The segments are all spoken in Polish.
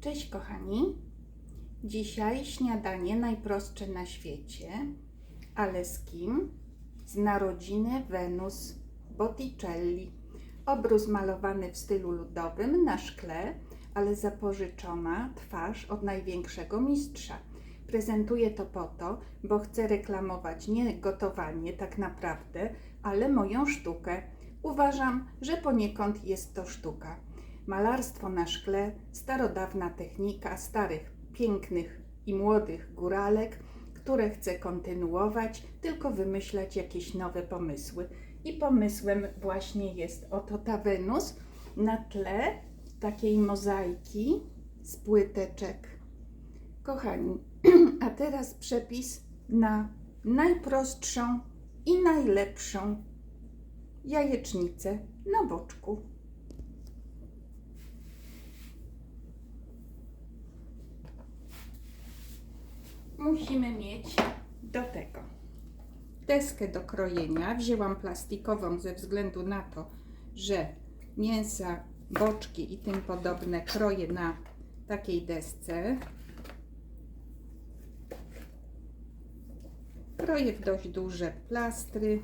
Cześć kochani. Dzisiaj śniadanie najprostsze na świecie, ale z kim? Z narodziny Wenus Botticelli. Obrus malowany w stylu ludowym na szkle, ale zapożyczona twarz od największego mistrza. Prezentuję to po to, bo chcę reklamować nie gotowanie tak naprawdę, ale moją sztukę. Uważam, że poniekąd jest to sztuka. Malarstwo na szkle, starodawna technika starych, pięknych i młodych góralek, które chcę kontynuować, tylko wymyślać jakieś nowe pomysły. I pomysłem właśnie jest oto ta Wenus na tle takiej mozaiki z płyteczek. Kochani, a teraz przepis na najprostszą i najlepszą jajecznicę na boczku. Musimy mieć do tego deskę do krojenia. Wzięłam plastikową ze względu na to, że mięsa, boczki i tym podobne kroję na takiej desce. Kroję w dość duże plastry.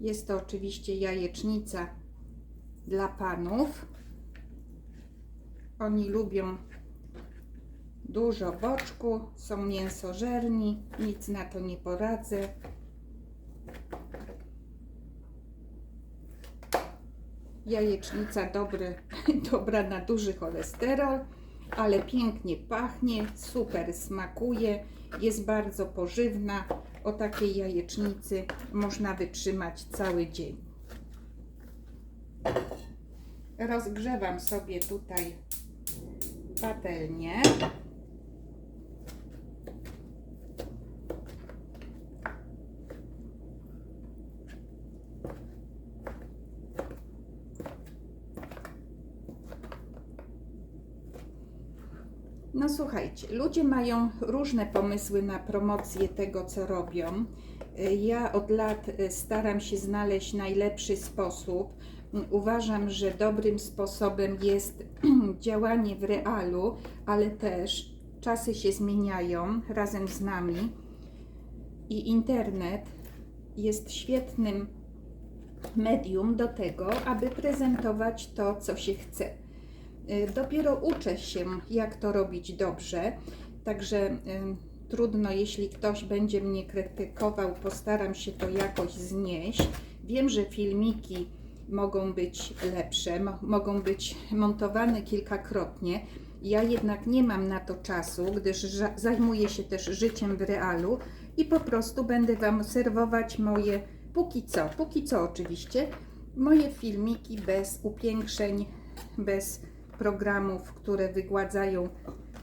Jest to oczywiście jajecznica dla panów. Oni lubią dużo boczku, są mięsożerni, nic na to nie poradzę. Jajecznica dobry, dobra na duży cholesterol, ale pięknie pachnie, super smakuje, jest bardzo pożywna. O takiej jajecznicy można wytrzymać cały dzień. Rozgrzewam sobie tutaj patelnię. No słuchajcie, ludzie mają różne pomysły na promocję tego, co robią. Ja od lat y, staram się znaleźć najlepszy sposób. Uważam, że dobrym sposobem jest działanie w realu, ale też czasy się zmieniają razem z nami i internet jest świetnym medium do tego, aby prezentować to, co się chce. Y, Dopiero uczę się, jak to robić dobrze, także y, trudno, jeśli ktoś będzie mnie krytykował, postaram się to jakoś znieść. Wiem, że filmiki mogą być lepsze, mo- mogą być montowane kilkakrotnie. Ja jednak nie mam na to czasu, gdyż zajmuję się też życiem w realu i po prostu będę Wam serwować moje, póki co, póki co oczywiście, moje filmiki bez upiększeń, bez programów, które wygładzają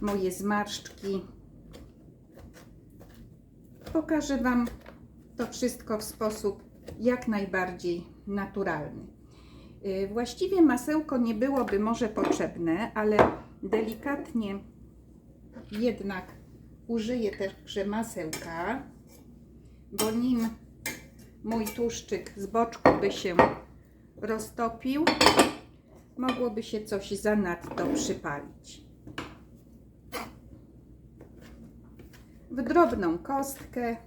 moje zmarszczki. Pokażę Wam to wszystko w sposób jak najbardziej naturalny. Y, Właściwie masełko nie byłoby może potrzebne, ale delikatnie jednak użyję także masełka, bo nim mój tłuszczyk z boczku by się roztopił, mogłoby się coś zanadto przypalić. W drobną kostkę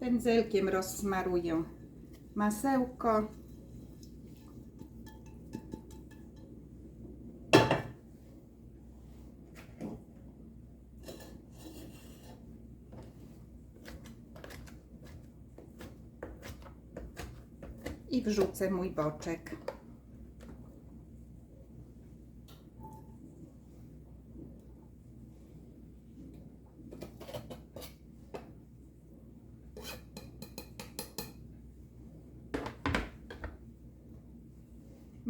pędzelkiem rozsmaruję masełko. I wrzucę mój boczek.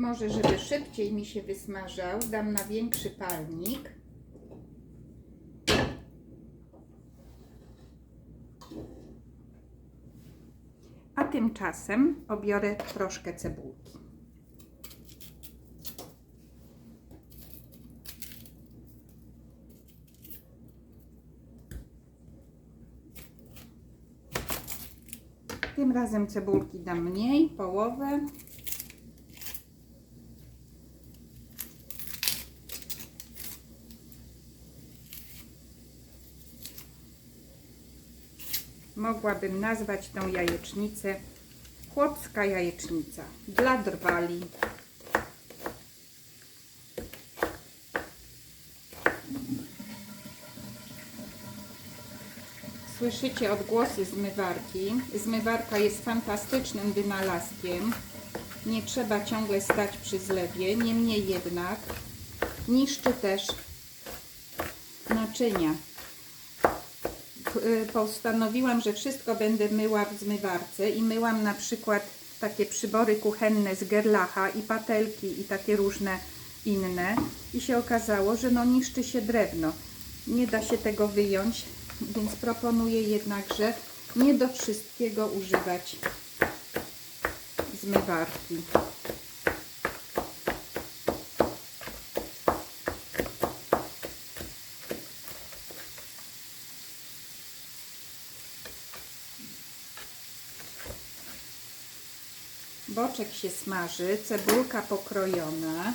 Może, żeby szybciej mi się wysmażał, dam na większy palnik. A tymczasem obiorę troszkę cebulki. Tym razem cebulki dam mniej, połowę. Mogłabym nazwać tą jajecznicę chłopska jajecznica dla drwali. Słyszycie odgłosy zmywarki. Zmywarka jest fantastycznym wynalazkiem. Nie trzeba ciągle stać przy zlewie. Niemniej jednak niszczy też naczynia. Y, Postanowiłam, że wszystko będę myła w zmywarce i myłam na przykład takie przybory kuchenne z Gerlacha i patelki i takie różne inne i się okazało, że no niszczy się drewno. Nie da się tego wyjąć, więc proponuję jednakże nie do wszystkiego używać zmywarki. Boczek się smaży, cebulka pokrojona.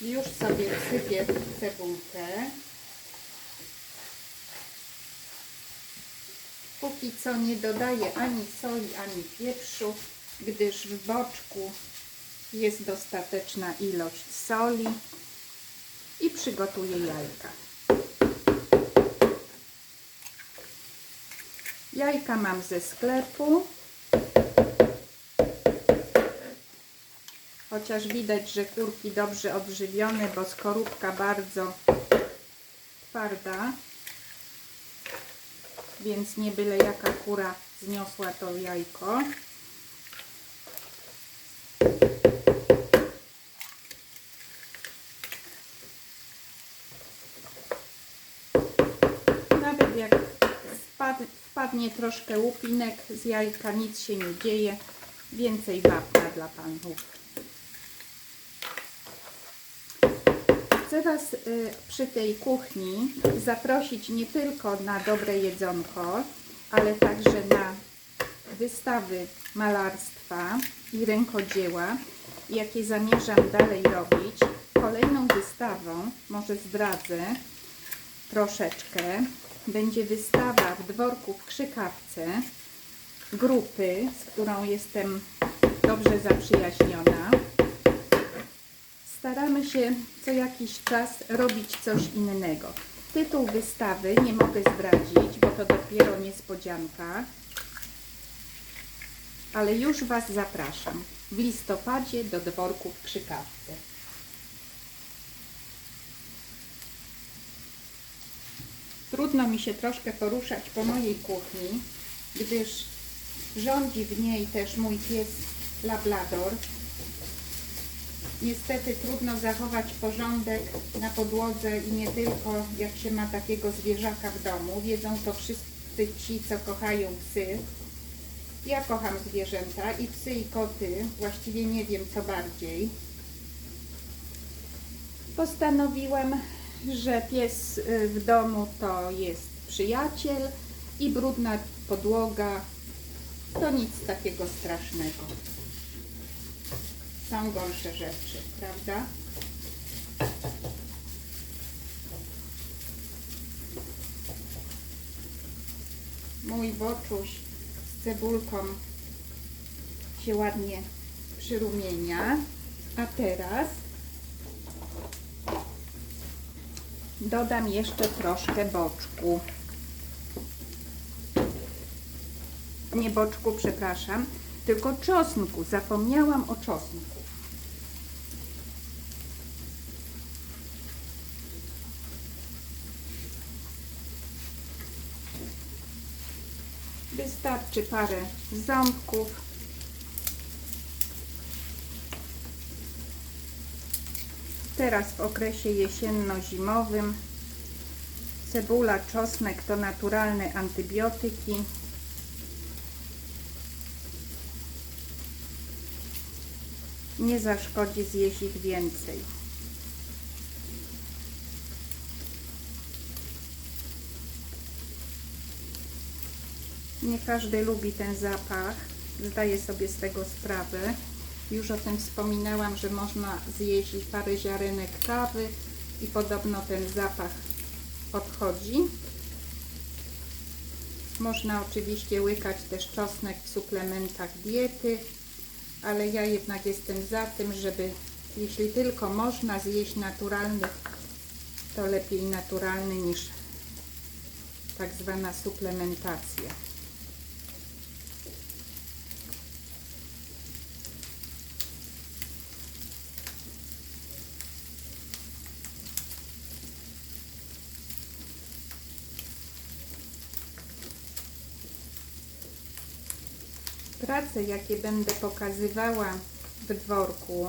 Już sobie wsypię cebulkę. Póki co nie dodaję ani soli, ani pieprzu, gdyż w boczku jest dostateczna ilość soli i przygotuję jajka. Jajka mam ze sklepu. Chociaż widać, że kurki dobrze odżywione, bo skorupka bardzo twarda więc nie byle jaka kura zniosła to jajko. Nawet jak wpadnie troszkę łupinek z jajka, nic się nie dzieje. Więcej wapna dla panów. Chcę Was y, przy tej kuchni zaprosić nie tylko na dobre jedzonko, ale także na wystawy malarstwa i rękodzieła, jakie zamierzam dalej robić. Kolejną wystawą, może zdradzę troszeczkę, będzie wystawa w dworku w Krzykawce grupy, z którą jestem dobrze zaprzyjaźniona staramy się co jakiś czas robić coś innego. Tytuł wystawy nie mogę zdradzić, bo to dopiero niespodzianka, ale już Was zapraszam w listopadzie do dworku w Krzykawce. Trudno mi się troszkę poruszać po mojej kuchni, gdyż rządzi w niej też mój pies Labrador, Niestety trudno zachować porządek na podłodze i nie tylko jak się ma takiego zwierzaka w domu. Wiedzą to wszyscy ci, co kochają psy. Ja kocham zwierzęta i psy i koty. Właściwie nie wiem co bardziej. Postanowiłam, że pies y, w domu to jest przyjaciel i brudna podłoga to nic takiego strasznego są gorsze rzeczy, prawda? Mój boczuś z cebulką się ładnie przyrumienia. A teraz dodam jeszcze troszkę boczku. Nie boczku, przepraszam, tylko czosnku. Zapomniałam o czosnku. Wystarczy parę ząbków. Teraz w okresie jesienno-zimowym Cebula, czosnek to naturalne antybiotyki. Nie zaszkodzi zjeść ich więcej. Nie każdy lubi ten zapach, zdaję sobie z tego sprawę. Już o tym wspominałam, że można zjeść parę ziarenek kawy i podobno ten zapach odchodzi. Można oczywiście łykać też czosnek w suplementach diety, ale ja jednak jestem za tym, żeby jeśli tylko można zjeść naturalny, to lepiej naturalny niż tak zwana suplementacja. Prace, jakie będę pokazywała w dworku,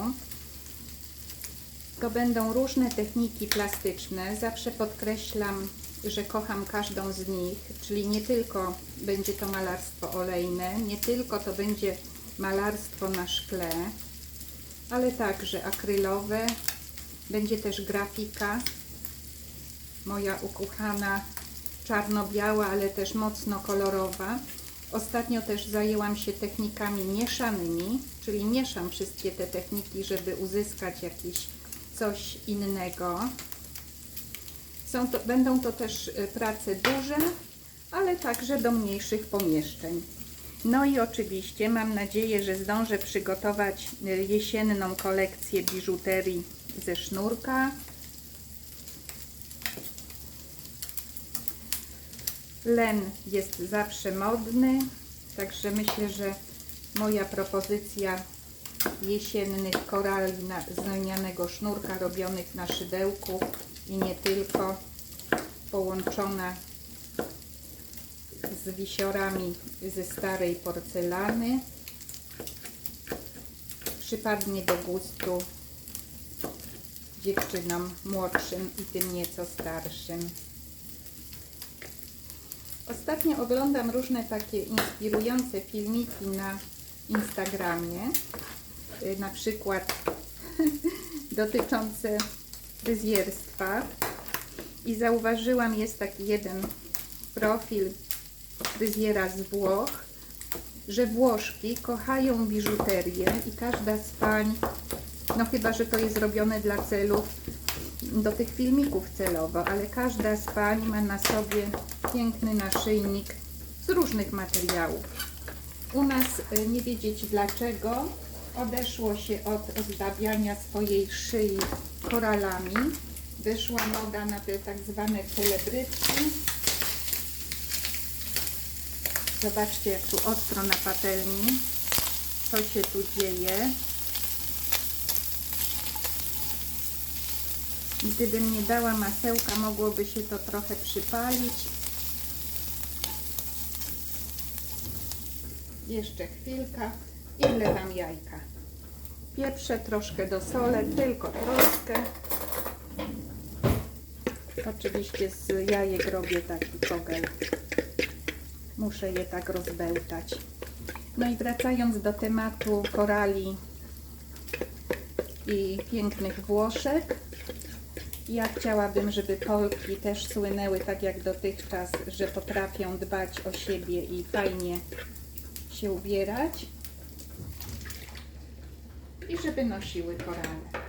to będą różne techniki plastyczne. Zawsze podkreślam, że kocham każdą z nich, czyli nie tylko będzie to malarstwo olejne, nie tylko to będzie malarstwo na szkle, ale także akrylowe, będzie też grafika, moja ukochana czarno-biała, ale też mocno kolorowa. Ostatnio też zajęłam się technikami mieszanymi, czyli mieszam wszystkie te techniki, żeby uzyskać jakieś coś innego. Są to, będą to też y, prace duże, ale także do mniejszych pomieszczeń. No i oczywiście mam nadzieję, że zdążę przygotować y, jesienną kolekcję biżuterii ze sznurka. Len jest zawsze modny, także myślę, że moja propozycja jesiennych korali z lnianego sznurka robionych na szydełku i nie tylko, połączona z wisiorami ze starej porcelany, przypadnie do gustu dziewczynom młodszym i tym nieco starszym. Ostatnio oglądam różne takie inspirujące filmiki na Instagramie, y, na przykład dotyczące fryzjerstwa i zauważyłam, jest taki jeden profil fryzjera z Włoch, że Włoszki kochają biżuterię i każda z pań, no chyba, że to jest robione dla celów do tych filmików celowo, ale każda z pań ma na sobie piękny naszyjnik z różnych materiałów. U nas y, nie wiedzieć dlaczego odeszło się od ozdabiania swojej szyi koralami. Wyszła moda na te tak zwane celebrytki. Zobaczcie jak tu ostro na patelni. Co się tu dzieje. Gdybym nie dała masełka, mogłoby się to trochę przypalić. Jeszcze chwilka i wlewam jajka. Pieprzę troszkę do sole, tylko troszkę. Oczywiście z jajek robię taki kogel. Muszę je tak rozbełtać. No i wracając do tematu korali i pięknych Włoszek, ja chciałabym, żeby Polki też słynęły tak jak dotychczas, że potrafią dbać o siebie i fajnie się ubierać i żeby nosiły korale.